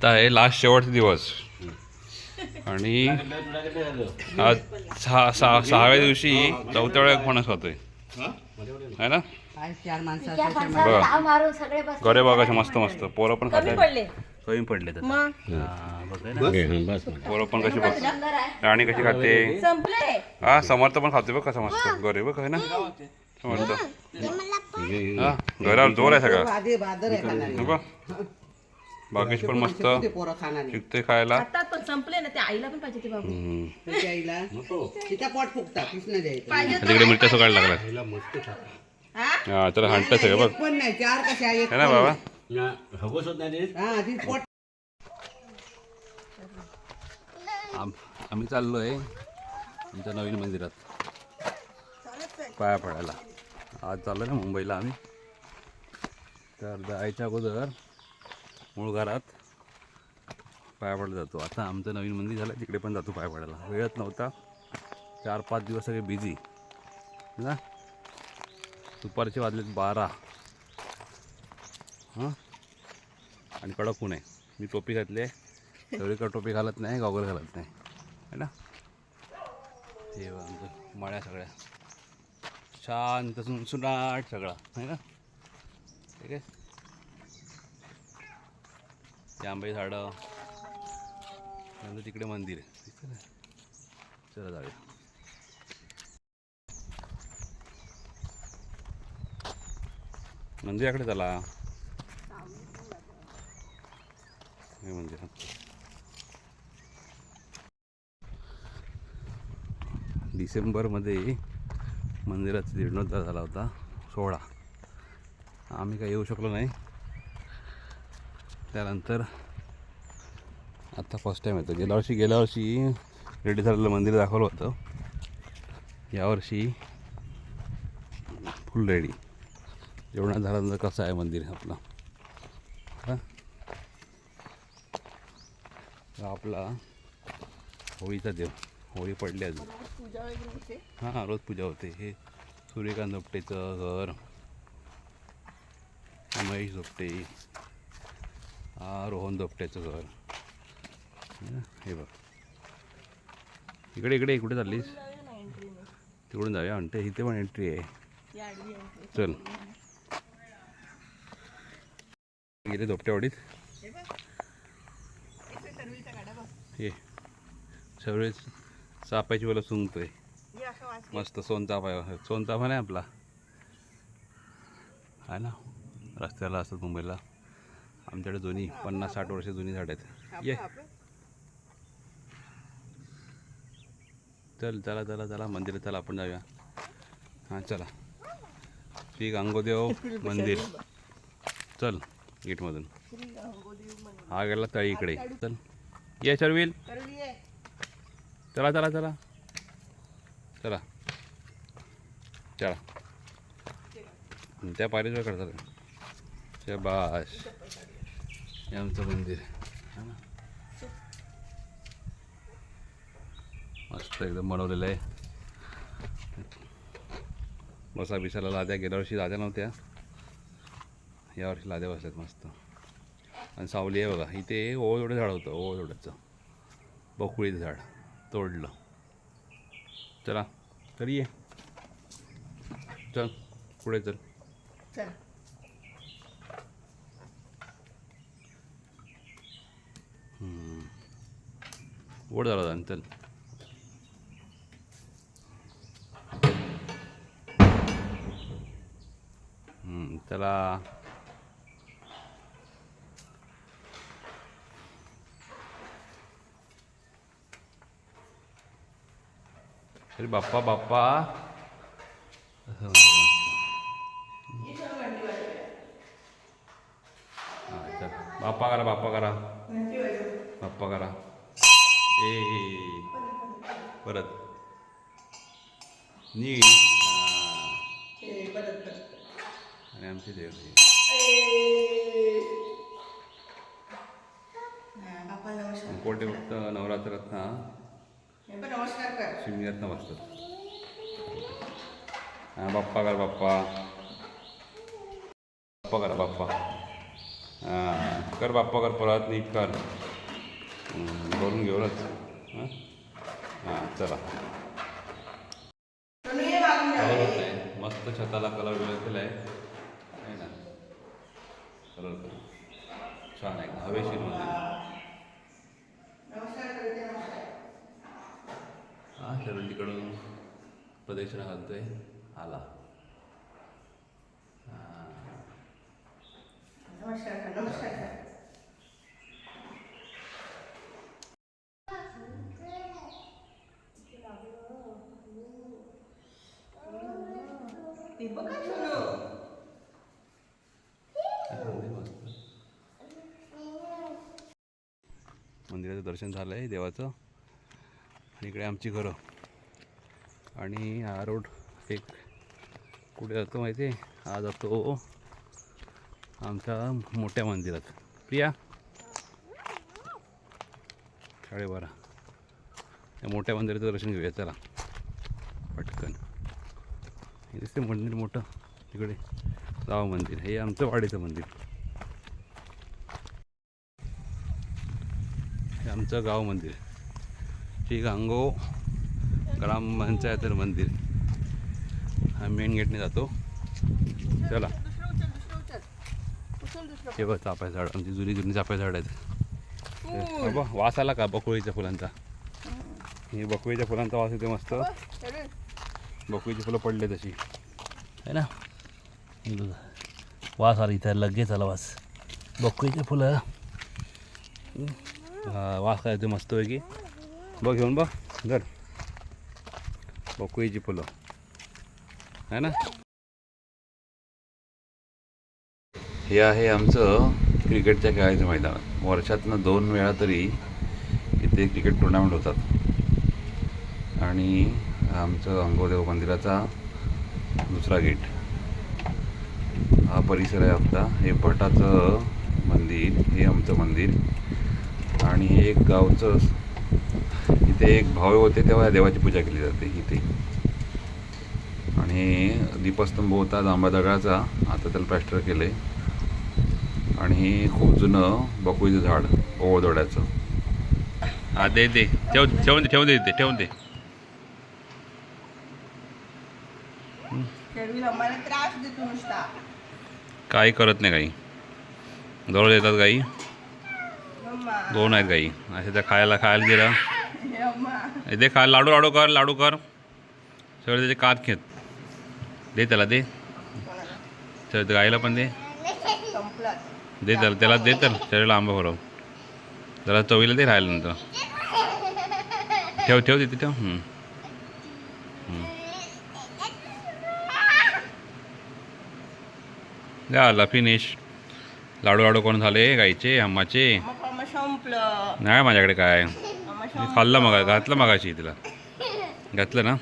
आता आहे लास्ट शेवटचा दिवस. आणि आज सहा सहा सहाव्या दिवशी चौथ्या वेळा फणस खातोय है ना? काय चार माणसं बघा. गरे बघा मस्त मस्त. पोरं पण खातात पडले कमी पडले पोरं पण कशी बघ आहे राणी कशी खाते? संपले हा समर्थ पण खाते बघ कसा मस्त. गरे बघ है ना? समर्थ. हा घरावर जोर आहे सगळा. हे बागेश पण मस्त ते पोरं खाणारी शिकते खायला. खातात पण संपले ना ते आईला पण पाहिजे ते बाबू. हम्म. त्याच्या आईला? पोट फुगता कृष्ण द्यायचं पाहिजे तिकडे मिरच्या सकाळ लागला हा? हा आहे बघ. एक पण नाही चार कशा आहे एक है ना पण. बाबा. नाही. हा ती पोट आम आम्ही चाललो आहे आमच्या नवीन मंदिरात. पाया पडायला. आज चाललो ना मुंबईला आम्ही. तर जायच्या अगोदर मूळ घरात पाया जातो. आता आमचं नवीन मंदिर झालं तिकडे पण जातो पाया पडायला वेळच नव्हता. चार पाच दिवस सगळे बिझी ना? दुपारचे वाजलेत बारा. हां? आणि कडक ऊन आहे. मी टोपी घातली आहे. सगळीकडे टोपी घालत नाही गॉगल घालत नाही. है ना? हे आमचं माळ्या सगळ्या. शांत सुनसुनाट सगळा. है ना? ठीक आहे? ते आंबे झाडं. नंतर तिकडे मंदिर आहे. ना? चला जाऊया. मंदिराकडे चला. हे मंदिर डिसेंबरमध्ये मंदिराचा जीर्णोद्धार झाला होता सोळा आम्ही काही येऊ शकलो नाही. त्यानंतर आत्ता फर्स्ट टाईम येतो. गेल्या वर्षी गेल्या वर्षी रेडी झालेलं मंदिर दाखवलं होतं. यावर्षी फुल रेडी जेवणात झाल्यानंतर कसं आहे मंदिर आपलं. हां? आपला होळीचा देव. होळी पडली अजून. हां रोज पूजा होते. हे सूर्यकांत धोपटेचं घर. महेश झोपटे हा रोहन दोपट्याचं घर. हे बघ. इकडे इकडे कुठे चाललीस? तिकडून जाऊया. म्हणते इथे पण एंट्री आहे. चल. गेले दोपट्यावाडीत इथे सर्वीचा हे सगळे चापायची मला सुंगतोय. मस्त सोनचाफा आहे नाही आपला? आहे ना? रस्त्याला असतात मुंबईला. आमच्याकडे जुनी पन्नास साठ वर्ष जुनी झाड आहेत. ये. चल चला चला चला मंदिरात चला आपण जाऊया. हां चला. श्री गांगोदेव मंदिर. चल गेटमधून. हा गेला तळी इकडे. चल. ये आहे चला चला चला. चला. चला. त्या पायरीवर करतात शबाश हे आमचं मंदिर है ना? मस्त एकदम बनवलेलं आहे. बसा बिसाला लाद्या गेल्या वर्षी लाद्या नव्हत्या. यावर्षी लाद्या बसल्यात मस्त. आणि सावली आहे बघा इथे ओळ एवढं झाड होतं ओळ एवढंचं. बकुळीचं झाड तोडलं. चला तरी ये. चल पुढे चल. चल ओढ झाला होता चल हम्म, चला अरे बाप्पा बाप्पा असं म्हणतो. हा, चल. बाप्पा करा बाप्पा करा बाप्पा करा ए परत. नीट आणि आमची देव कोटे फक्त नवरात्रात ना शिमग्यात ना बसतात बाप्पा कर बाप्पा. बाप्पा करा बाप्पा. कर बाप्पा कर परत नीट कर. करून घेऊनच हां हां चला. कलर मस्त छताला कलर बिलर केला आहे ना कलर कर छान आहे हवेशीर नमस्कार हा शरण तिकडून प्रदक्षिणा घालतोय आला नमस्कार कर नमस्कार बघा मंदिराचं दर्शन झालं आहे देवाचं. आणि इकडे आमची घरं. आणि हा रोड एक कुठे जातो माहिती आहे? हा जातो आमच्या मोठ्या मंदिरात. प्रिया? साडेबारा त्या मोठ्या मंदिराचं दर्शन घेऊया चला. पटकन. हे दिसते मंदिर मोठं. तिकडे गाव मंदिर. हे आमचं वाडीचं मंदिर. हे आमचं गाव मंदिर. श्री गांगो ग्रामपंचायत मंदिर. हा मेन गेटने जातो. चला. हे बघ चापाय झाड आमची जुनी जुनी चापाय झाड आहेत. हे वास आला का बकुळीच्या फुलांचा? हे बकुळीच्या फुलांचा वास येते मस्त. बकुळीची फुलं पडले तशी. आहे ना. वास आला इथं लगेच आला वास. बकुळीचे फुलं. हा, वास काय मस्त पैकी बघ घेऊन बघ धर. बकुळीची फुलं. आहे ना? हे आहे आमचं क्रिकेटच्या खेळायचं मैदान. वर्षातनं दोन वेळा तरी इथे क्रिकेट टुर्नामेंट होतात. आणि आमचं अंगोदेव मंदिराचा दुसरा गेट. हा परिसर आहे आपला. हे भटाचं मंदिर हे आमचं मंदिर. आणि हे एक गावचं इथे एक भावे होते तेव्हा या देवाची पूजा केली जाते इथे. आणि हे दीपस्तंभ होता जांबादगडाचा आता त्याला प्लॅस्टर केलं आहे आणि हे खूप जुनं बकुळीचं झाड ओवळदोड्याचं हा दे दे. ठेवून दे ठेवून दे ठेवून दे. शर्विल आम्हाला त्रास देतो नुसता. काही करत नाही गाई. दररोज येतात गाई? दोन आहेत गाई. असे त्या खायला खायला दिलं. दे खा लाडू लाडू कर लाडू कर. सगळे त्याचे कात घेत. दे त्याला दे? त्या गाईला पण दे. दे त्याला त्याला दे त्याला. शरीराला आंबा भरव. जरा चवीला दे राहिलं नंतर ठेव ठेव तिथे ठेव हम्म. हम्म. झाला फिनिश लाडू लाडू कोण झाले? गाईचे आंबाचे मग अम्मा संपलं. नाही माझ्याकडे काय? मी खाल्लं मग घातलं मगाशी तिला. घातलं ना?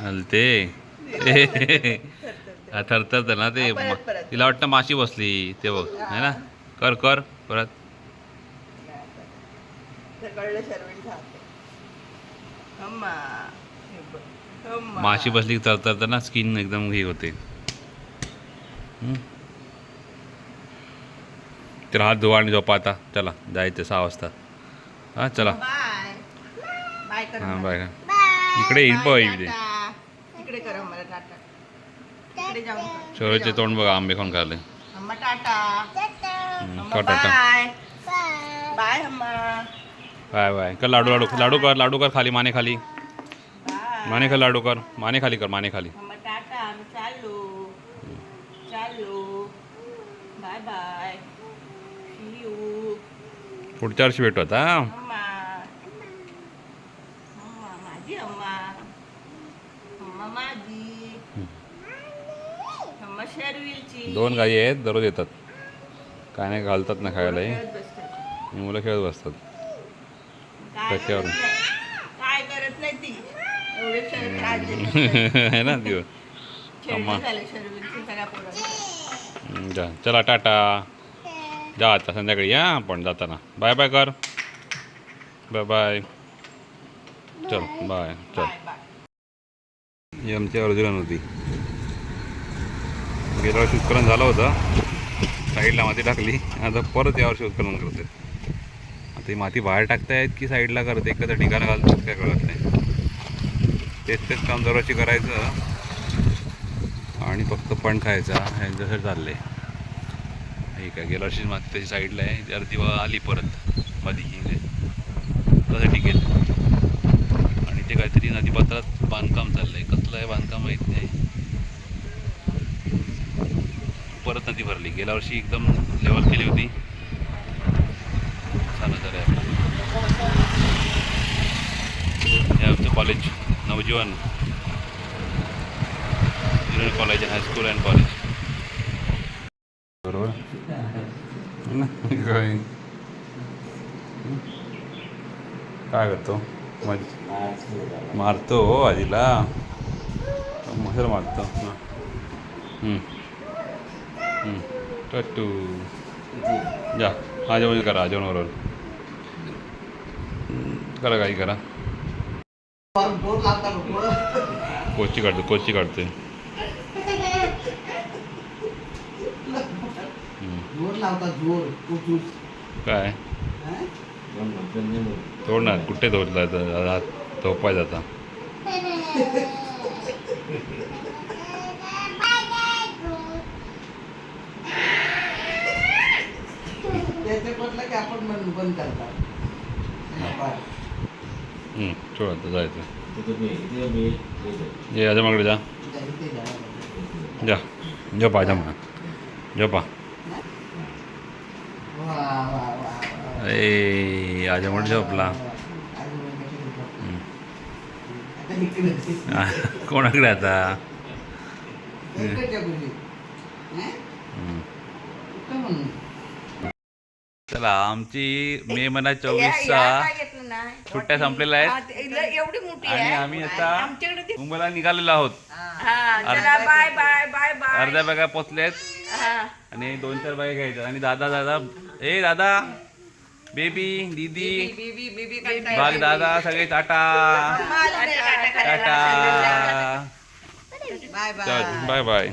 हलते थरथरतं ना ते. तिला वाटतं माशी बसली. ते बघ है ना? कर कर परत. कळलं शर्विल झालं अम्मा हे बघ. अम्मा माशी बसली की थरथरतं ना स्किन एकदम हे होते. तर हात धुवा आणि झोपा आता. चला जायचं सहा वाजता. हां चला. बाय. बाय कर हां. बाय इकडे येईल बाय, बघ इकडे टाटा. इकडे कर मला टाटा. इकडे जाऊन कर. शोरेचे तोंड बघा आंबे खाऊन टाटा. बाय. बाय अम्मा. Bye bye. कर लाडू लाडू. लाडू कर लाडू कर खाली माने खाली. माने खाली लाडू कर माने खाली कर माने खाली अम्मा टाटा आम्ही चाललो. चाललो. Bye bye. पुढच्या वर्षी भेटू आता? अम्मा अम्मा माझी अम्मा. अम्मा माझी. अम्मा शर्विलची. दोन गायी आहेत दररोज येतात. काय नाही घालतात ना खायला. खेळत बसतात. आणि मुलं खेळत बसतात. काय त्याच्यावर. नाही. काय करत नाही ती एवढे शरीर त्रास देतात. आहे ना. जा. चला टाटा. जा आता संध्याकाळी या आपण जाताना. बाय बाय कर. Bye bye. चल बाय. चल. ही आमची अर्जुन होती. गेल्या वर्षी उत्खनन झालं होतं. साईडला माती टाकली. आता परत यावर्षी उत्खनन करते आता ही माती बाहेर टाकतायत की साईडला करते एखाद्या ठिकाणं घालतात काय कळत नाही. तेच तेच काम दरवर्षी करायचं. आणि फक्त पण खायचा. ह्यांच्यासाठी चाललं आहे ठीक आहे गेल्या वर्षी माती त्याची साईडला आहे. जर ती आली परत मधी. म्हणजे कसं टिकेल आणि ते काहीतरी नदीपात्रात बांधकाम चाललं आहे कसलं आहे बांधकाम माहीत नाही. परत नदी भरली. गेल्या वर्षी एकदम लेवल केली होती. चालत आहे आमचं college Navjeevan junior college high school and college बरोबर काय काय करतो मज मारतो हो आजीला मसर मारतो टू जा हा जेवण करा जेवण बरोबर करा काही करा कोची काढतो कोची कुठूस काय? तोड ना कुठे तोडला हात झोपाय जाता त्याचे पडलं की आपण बंद करतात. हं, सोड आता जायचं ये आजा माकडे जा जा झोपा आजा म्हणा झोपा वा वा वा ए आजा म्हणून झोपला हं. आ, कोणाकडे आता चला आमची मे महिना चोवीसचा सुट्ट्या संपलेल्या आहेत. एवढी मोठी आणि आहे. आम्ही आता मुंबईला निघालेलो आहोत. हा. चला बाय बाय बाय बाय. अर्ध्या बॅगा पोचल्यात. हा. आणि दोन चार बाय घ्यायच्या. आणि दादा दादा. ए दादा. बेबी दीदी. बीबी बीबी काय बाग दादा सगळे टाटा. Tata bye bye.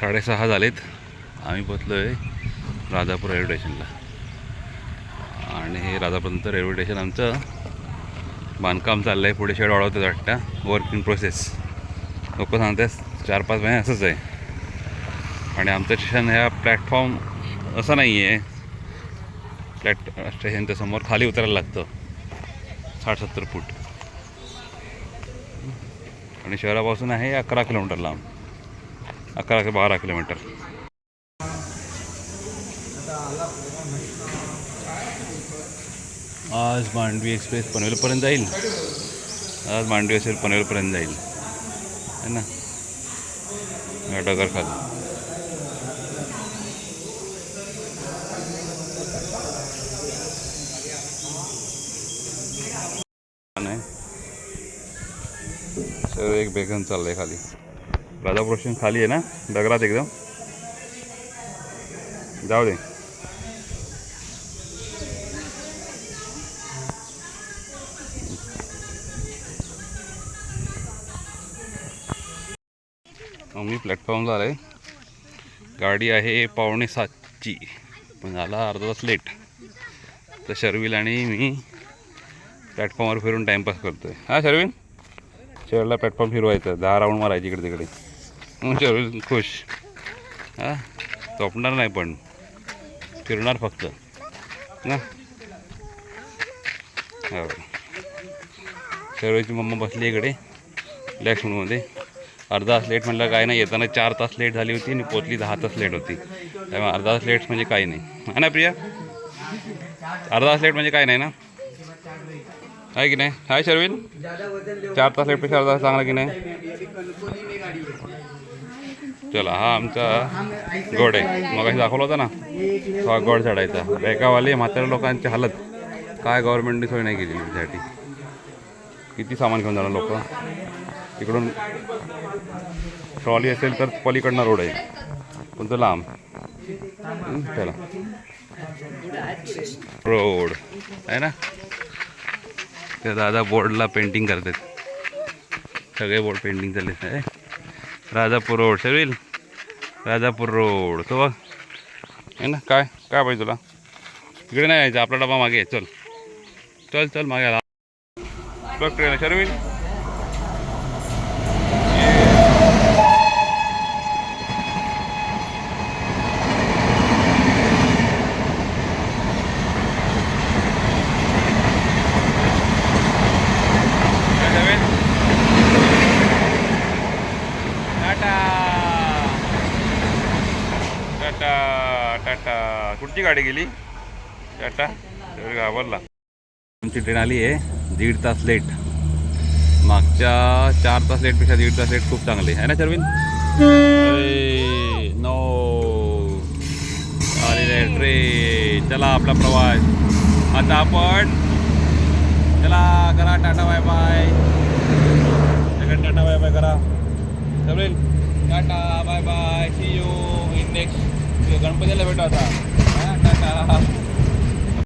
साडेसहा झालेत. आम्ही पोचलो आहे राजापूर रेल्वे स्टेशनला आणि हे राजापूरनंतर रेल्वे स्टेशन आमचं बांधकाम चाललं आहे पुढे शेड वाढवतात वाटतं. वर्क इन प्रोसेस लोक सांगतात चार पाच महिने असंच आहे. आणि आमचं स्टेशन ह्या प्लॅटफॉर्म असं नाही आहे प्लॅट स्टेशनच्या समोर खाली उतरायला लागतं. साठ सत्तर फूट. आणि शहरापासून आहे अकरा किलोमीटर लांब अकरा ते बारा किलोमीटर. आज मांडवी एक्सप्रेस पनवेलपर्यंत जाईल. आज मांडवी एक्सप्रेस पनवेलपर्यंत जाईल. है ना? या डगर खाली. नाही सर एक बेगन चाललंय खाली. राजापूर प्रोशन खाली आहे ना? डगरात एकदम. जाऊ दे. मी प्लॅटफॉर्मला आलं आहे गाडी आहे पावणे सातची. पण झाला अर्धा तास लेट तर शर्विल आणि मी प्लॅटफॉर्मवर फिरून टाईमपास करतो आहे हां शर्विन शेअरला प्लॅटफॉर्म फिरवायचं. दहा राऊंड मारायची इकडे तिकडे. मग शर्विन खुश. हां झोपणार नाही पण. फिरणार फक्त. ना? हो. शर्वीची मम्मा बसली इकडे. रिलॅक्स अर्धा तास लेट म्हटलं काय नाही. येताना चार तास लेट झाली होती आणि पोचली दहा तास लेट होती. त्यामुळे अर्धा तास लेट म्हणजे काही नाही. है ना प्रिया? अर्धा तास लेट म्हणजे काय नाही ना? आहे की नाही? हाय शर्विन. चार तास लेटपेक्षा अर्धा तास चांगला की नाही? चला हा आमचा गोड आहे. मग दाखवला होता ना? तो हा गड चढायचा. रेकावाले म्हाताऱ्या लोकांची हालत. काय गव्हर्नमेंटने सोय नाही केली त्यासाठी. किती सामान घेऊन जाणार लोक? इकडून ट्रॉली असेल तर पलीकडनं रोड आहे. पण तो लांब चला. रोड. आहे ना? त्या दादा बोर्डला पेंटिंग करतात. सगळे बोर्ड पेंटिंग चालले. आहे राजापूर रोड. शरील राजापूर रोड. तो बघ. आहे ना? काय? काय पाहिजे तुला? इकडे नाही यायचं. आपला डबा मागे चल. चल चल मागे बघ train Sharvil tata tata tata कुठची गाडी गेली. टाटा. घाबरला. आमची ट्रेन आली आहे. दीड तास लेट मागच्या चार तास लेटपेक्षा दीड तास लेट खूप चांगली. आहे ना शर्विन? नो आलेली ट्रेन चला आपला प्रवास. आता आपण चला करा tata bye bye tata bye bye करा. Sharvin tata bye bye see you in next गणपतीला भेटू आता. हा, टाटा